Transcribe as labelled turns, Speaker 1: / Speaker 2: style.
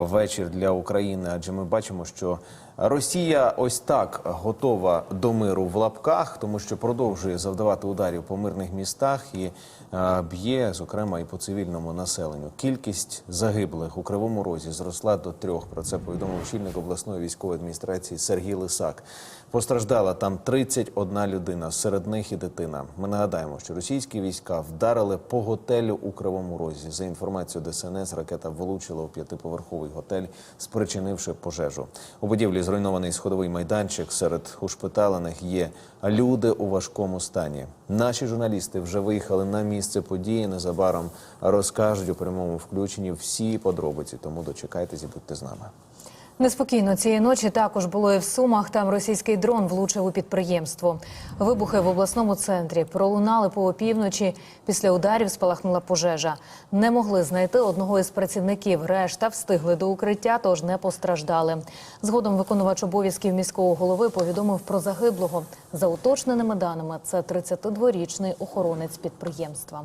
Speaker 1: вечір для України, адже ми бачимо, що Росія ось так готова до миру в лапках, тому що продовжує завдавати ударів по мирних містах і е, б'є, зокрема, і по цивільному населенню. Кількість загиблих у кривому розі зросла до трьох. Про це повідомив очільник обласної військової адміністрації Сергій Лисак. Постраждала там 31 людина, серед них і дитина. Ми нагадаємо, що російські війська вдарили по готелю у Кривому Розі. За інформацією ДСНС, ракета влучила у п'ятиповерховий готель, спричинивши пожежу. У будівлі зруйнований сходовий майданчик. Серед ушпиталених є люди у важкому стані. Наші журналісти вже виїхали на місце події. Незабаром розкажуть у прямому включенні всі подробиці. Тому дочекайтесь і будьте з нами.
Speaker 2: Неспокійно цієї ночі також було і в Сумах. Там російський дрон влучив у підприємство. Вибухи в обласному центрі пролунали по опівночі. Після ударів спалахнула пожежа. Не могли знайти одного із працівників. Решта встигли до укриття, тож не постраждали. Згодом виконувач обов'язків міського голови повідомив про загиблого. За уточненими даними, це 32-річний охоронець підприємства.